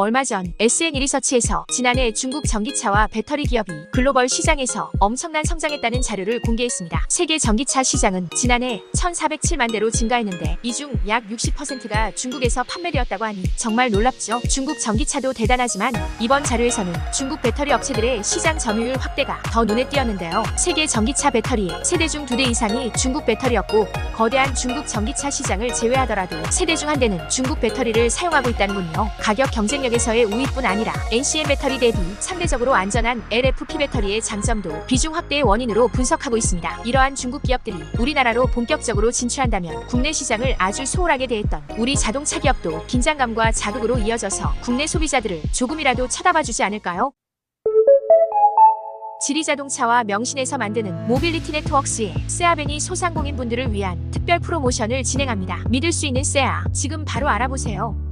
얼마 전 SN 리서치에서 지난해 중국 전기차와 배터리 기업이 글로벌 시장에서 엄청난 성장했다는 자료를 공개했습니다. 세계 전기차 시장은 지난해 1,407만 대로 증가했는데 이 중 약 60%가 중국에서 판매되었다고 하니 정말 놀랍죠. 중국 전기차도 대단하지만 이번 자료에서는 중국 배터리 업체들의 시장 점유율 확대가 더 눈에 띄었는데요. 세계 전기차 배터리의 세대 중 두 대 이상이 중국 배터리였고 거대한 중국 전기차 시장을 제외하더라도 세대 중 한 대는 중국 배터리를 사용하고 있다는군요. 가격 경쟁력 에서의 우위뿐 아니라 NCM 배터리 대비 상대적으로 안전한 LFP 배터리의 장점도 비중 확대의 원인으로 분석하고 있습니다. 이러한 중국 기업들이 우리나라로 본격적으로 진출한다면 국내 시장을 아주 소홀하게 대했던 우리 자동차 기업도 긴장감과 자극으로 이어져서 국내 소비자들을 조금이라도 쳐다봐 주지 않을까요? 지리자동차와 명신에서 만드는 모빌리티 네트워크스의 세아벤이 소상공인분들을 위한 특별 프로모션을 진행합니다. 믿을 수 있는 세아, 지금 바로 알아보세요.